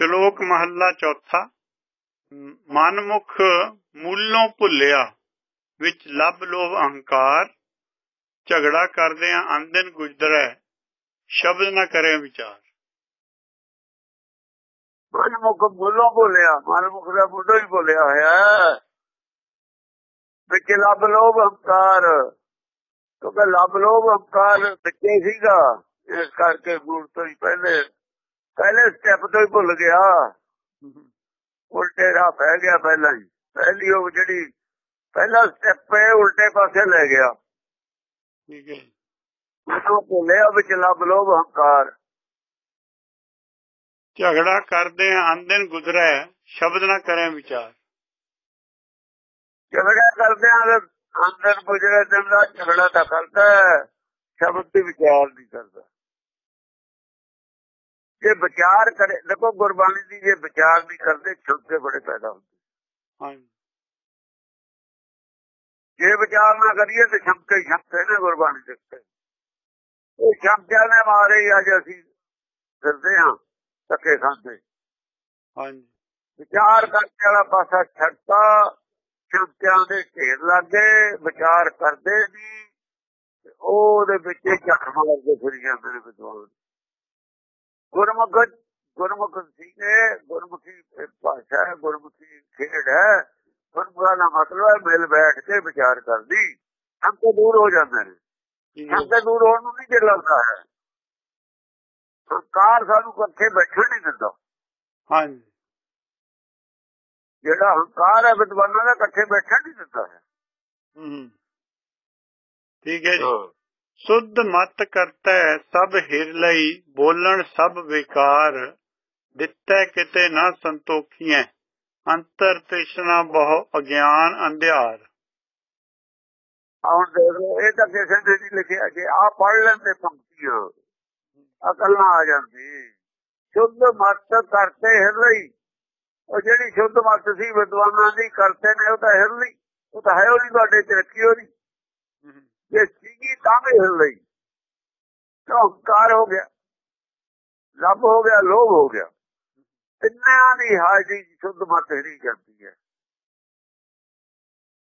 ਸ਼ਲੋਕ ਮਹੱਲਾ ਚੌਥਾ ਮ- ਮਨਮੁਖ ਮੂਲੋਂ ਭੁੱਲਿਆ, ਵਿੱਚ ਲੱਭ ਲੋਭ ਅਹੰਕਾਰ, ਝਗੜਾ ਕਰਦੇ ਅੰਦਨ ਗੁਜਰੈ, ਸ਼ਬਦ ਨਾ ਕਰੇ ਵਿਚਾਰ ਮਨਮੁਖ ਬੋਲੋਂ ਬੋਲਿਆ ਮਨਮੁਖ ਦਾ ਬੁੱਢਾ ਹੀ ਭੁੱਲਿਆ ਹੋਇਆ ਹੈ। ਵਿੱਚ ਲੱਭ ਲੋਭ ਹੰਕਾਰ ਕਿਉਂਕਿ ਲੱਭ ਲੋਭ ਅਹੰਕਾਰ ਵਿੱਚੇ ਸੀਗਾ, ਇਸ ਕਰਕੇ ਗੁਰ ਤੋਂ ਹੀ ਪਹਿਲੇ ਪਹਿਲੇ ਸਟੈਪ ਤੋਂ ਹੀ ਭੁੱਲ ਗਿਆ। ਉਲਟੇ ਰਾਹ ਪੈ ਗਿਆ ਪਹਿਲਾਂ ਹੀ। ਪਹਿਲੀ ਉਹ ਜਿਹੜੀ ਪਹਿਲਾ ਸਟੈਪ ਹੈ ਉਲਟੇ ਪਾਸੇ ਲੈ ਗਿਆ। ਠੀਕ ਹੈ। ਉਹ ਭੁੱਲਿਆ ਵਿੱਚ ਲੱਭ ਲੋਭ ਹੰਕਾਰ ਝਗੜਾ ਕਰਦੇ ਆ ਅੰਦਨ ਗੁਜਰੈ ਸ਼ਬਦ ਨਾ ਕਰੇ ਵਿਚਾਰ। ਝਗੜਾ ਕਰਦੇ ਆ ਤੇ ਅੰਦਰ ਗੁਜਰੇ ਦਿਨ ਦਾ ਝਗੜਾ ਤਾਂ ਕਰਦਾ ਸ਼ਬਦ ਦੀ ਵਿਚਾਰ ਨਹੀਂ ਕਰਦਾ। ਜੇ ਵਿਚਾਰ ਕਰੇ ਦੇਖੋ ਗੁਰਬਾਣੀ ਦੀ ਜੇ ਵਿਚਾਰ ਨਹੀਂ ਕਰਦੇ ਛੁੱਟੇ ਬੜੇ ਪੈਦਾ ਹੁੰਦੇ। ਹਾਂਜੀ। ਜੇ ਵਿਚਾਰ ਨਾ ਕਰੀਏ ਤੇ ਛੰਕੇ ਛੰਕੇ ਨੇ ਗੁਰਬਾਣੀ ਦੇ ਉੱਤੇ। ਇਹ ਛੰਕਿਆਂ ਨੇ ਮਾਰੇ ਅੱਜ ਅਸੀਂ ਫਿਰਦੇ ਹਾਂ ਧੱਕੇ ਖਾਂਦੇ। ਹਾਂਜੀ। ਵਿਚਾਰ ਕਰਕੇ ਵਾਲਾ ਪਾਸਾ ਛੱਡਤਾ ਛੰਕਿਆਂ ਦੇ ਢੇਰ ਲੱਗੇ ਵਿਚਾਰ ਕਰਦੇ ਤੇ ਉਹਦੇ ਵਿੱਚ ਝੱਟ ਮਾਰਦੇ ਫਿਰ ਜਾਂਦੇ ਨੇ ਵਿਦਵਾਨ। ਗੁਰਮੁਖ ਗੁਰਮੁਖ ਸੀਗੇ ਗੁਰਮੁਖੀ ਭਾਸ਼ਾ ਹੈ ਗੁਰਮੁਖੀ ਖੇਡ ਹੈ। ਗੁਰਮੁਖਾ ਦਾ ਮਤਲਬ ਹੈ ਮਿਲ ਬੈਠ ਕੇ ਵਿਚਾਰ ਕਰਦੀ। ਹਮ ਤੋਂ ਦੂਰ ਹੋ ਜਾਂਦੇ ਨੇ। ਹਮ ਤੋਂ ਦੂਰ ਹੋਣ ਨੂੰ ਨਹੀਂ ਜੇ ਲੱਗਦਾ ਹੈ। ਹੰਕਾਰ ਸਾਨੂੰ ਇਕੱਠੇ ਬੈਠਣ ਨਹੀਂ ਦਿੰਦਾ। ਹਾਂਜੀ। ਜਿਹੜਾ ਹੰਕਾਰ ਹੈ ਵਿਦਵਾਨਾਂ ਦਾ ਇਕੱਠੇ ਬੈਠਣ ਨਹੀਂ ਦਿੰਦਾ ਹੈ। ਹੂੰ ਠੀਕ ਹੈ ਜੀ। ਸੁਧ ਮਤ ਕਰਤਾ ਸਭ ਹਿਰ ਲਈ, ਬੋਲਣ ਸਭ ਵਿਕਾਰ। ਦਿੱਤਾ ਕਿਤੇ ਨਾ ਸੰਤੋਖੀਐ, ਅੰਤਰ ਤ੍ਰਿਸ਼ਨਾ ਬਹੁ ਅਗਿਆਨ ਅੰਧਿਆਰ। ਹੁਣ ਦੇਖ ਇਹ ਤਾਂ ਕਿਸੇ ਨੇ ਨਹੀਂ ਲਿਖਿਆ ਜੇ ਆ ਪੜ ਲੈਂਦੇ ਪੰਕਤੀਆਂ ਅਕਲ ਨਾ ਆ ਜਾਂਦੀ ਸ਼ੁੱਧ ਮਤ ਕਰਤੇ ਹਿਰਲੀ ਉਹ ਜਿਹੜੀ ਸ਼ੁੱਧ ਮਤ ਸੀ, ਵਿਦਵਾਨਾਂ ਦੀ ਕਰਤੇ ਨੇ, ਉਹ ਤਾਂ ਹਿਰਲੀ ਉਹ ਤਾਂ ਹੈ ਉਹ ਨਹੀਂ ਤੁਹਾਡੇ ਚ, ਰੱਖੀ ਹੋਣੀ ਜੇ ਸੀਗੀ ਤਾਂ ਵੀ ਹਿਰਲੀ ਤਾਂ ਹੰਕਾਰ ਹੋ ਗਿਆ। ਲੱਭ ਹੋ ਗਿਆ ਲੋਭ ਹੋ ਗਿਆ। ਤਿੰਨਾਂ ਦੀ ਹਾਜ਼ਰੀ ਸ਼ੁੱਧ ਮਤ ਹੀ ਜਾਂਦੀ ਹੈ।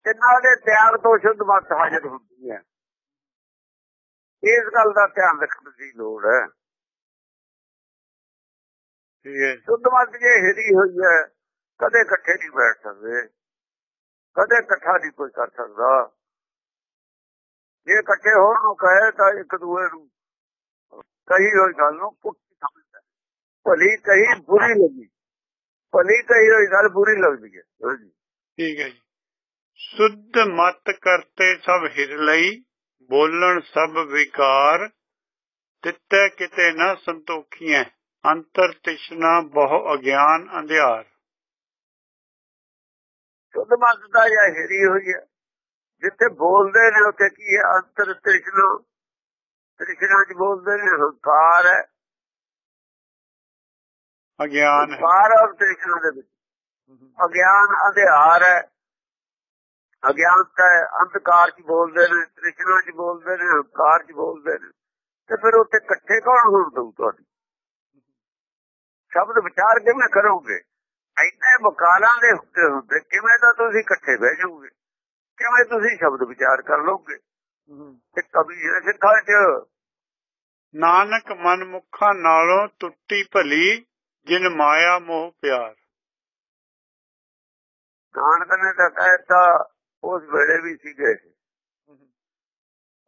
ਤਿੰਨਾਂ ਦੇ ਤਿਆਗ ਤੋਂ ਸ਼ੁੱਧ ਮਤ ਹਾਜ਼ਰ ਹੁੰਦੀ ਹੈ। ਇਸ ਗੱਲ ਦਾ ਧਿਆਨ ਰੱਖਣ ਦੀ ਲੋੜ ਹੈ। ਠੀਕ ਹੈ। ਸ਼ੁੱਧ ਮਤ ਜੇ ਹਿਰੀ ਹੋਈ ਹੈ ਕਦੇ ਇਕੱਠੇ ਨਹੀਂ ਬੈਠ ਸਕਦੇ। ਕਦੇ ਇਕੱਠਾ ਨਹੀਂ ਕੋਈ ਕਰ ਸਕਦਾ। ਜੇ ਇਕੱਠੇ ਹੋਣ ਨੂੰ ਕਹੇ ਤਾਂ ਇੱਕ ਦੂਏ ਨੂੰ ਕਹੀ ਹੋਈ ਗੱਲ ਨੂੰ ਪੁੱਠੀ ਸਮਝਦਾ। ਭਲੀ ਕਹੀ ਬੁਰੀ ਲੱਗੀ। ਭਲੀ ਕਹੀ ਹੋਈ ਗੱਲ ਬੁਰੀ ਲੱਗਦੀ ਹੈ। ਠੀਕ ਹੈ ਜੀ। ਸੁਧ ਮਤ ਕਰਤੇ ਸਭ ਹਿਰ ਲਈ ਬੋਲਣ ਸਭ ਵਿਕਾਰ। ਦਿੱਤੇ ਕਿਤੇ ਨਾ ਸੰਤੋਖੀਐ ਅੰਤਰ ਤ੍ਰਿਸ਼ਨਾ ਬਹੁ ਅਗਿਆਨ ਅੰਧਿਆਰ। ਸ਼ੁੱਧ ਮਤ ਦਾ ਜਾਂ ਹਿਰੀ ਹੋਈ ਹੈ। ਜਿੱਥੇ ਬੋਲਦੇ ਨੇ ਉੱਥੇ ਕੀ ਹੈ? ਅੰਤਰ ਤ੍ਰਿਸ਼ਨਾ ਤ੍ਰਿਸ਼ਨਾ ਚ ਬੋਲਦੇ ਨੇ ਹੰਕਾਰ ਹੈ। ਅਗਿਆਨ ਹੰਕਾਰ ਔਰ ਤ੍ਰਿਸ਼ਨਾ ਦੇ ਵਿੱਚ। ਅਗਿਆਨ ਅਧਿਆਰ ਹੈ। ਅਗਿਆਨਤਾ ਹੈ ਅੰਧਕਾਰ ਚ ਬੋਲਦੇ ਨੇ ਤ੍ਰਿਸ਼ਨਾ ਚ ਬੋਲਦੇ ਨੇ ਹੰਕਾਰ ਚ ਬੋਲਦੇ ਨੇ। ਤੇ ਫਿਰ ਉੱਥੇ ਇਕੱਠੇ ਕੌਣ ਹੋਣ ਦਊ ਤੁਹਾਡੀ? ਸ਼ਬਦ ਵਿਚਾਰ ਕਿਵੇਂ ਕਰੋਗੇ? ਇੰਨੇ ਵਕਾਲਾਂ ਦੇ ਹੁੰਦੇ ਹੁੰਦੇ ਕਿਵੇਂ ਤਾਂ ਤੁਸੀਂ ਇਕੱਠੇ ਬਹਿ ਜਾਓਗੇ? ਕਿਵੇਂ ਤੁਸੀਂ ਸ਼ਬਦ ਵਿਚਾਰ ਕਰ ਲਓਗੇ ਤੇ ਕਵੀ ਹੈ ਸਿੱਖਾਂ ਚ ਨਾਨਕ ਮਨ ਮੁਖਾਂ ਨਾਲੋਂ ਟੁੱਟੀ ਭਲੀ ਜਿਨ ਮਾਇਆ ਮੋਹ ਪਿਆਰ। ਨਾਨਕ ਨੇ ਤਾਂ ਕਹਿਤਾ ਉਸ ਵੇਲੇ ਵੀ ਸੀਗੇ।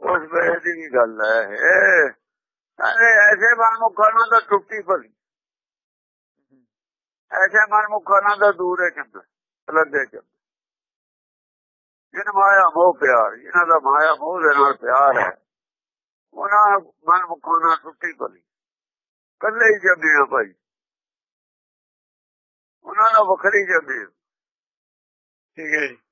ਉਸ ਵੇਲੇ ਦੀ ਵੀ ਗੱਲ ਹੈ ਕਹਿੰਦੇ ਐਸੇ ਮਨਮੁਖਾਂ ਨਾਲ ਤਾਂ ਟੁੱਟੀ ਭਲੀ। ਐਸੇ ਮਨਮੁਖਾਂ ਨਾਲ ਤਾਂ ਦੂਰ ਹੈ ਚੰਗਾ ਲੱਗੇ ਚੰਗਾ। ਜਿਨ ਮਾਇਆ ਮੋਹ ਪਿਆਰ ਇਹਨਾਂ ਦਾ ਮਾਇਆ ਮੋਹ ਦੇ ਨਾਲ ਪਿਆਰ ਹੈ, ਉਹਨਾਂ ਮਨਮੁਖਾਂ ਨਾਲ ਟੁੱਟੀ ਭਲੀ। ਕੱਲੇ ਹੀ ਜੰਮੇ ਆ ਭਾਈ। ਉਹਨਾਂ ਨਾਲ ਵੱਖਰੀ ਜੰਮੇ ਆ। ਠੀਕ ਹੈ ਜੀ।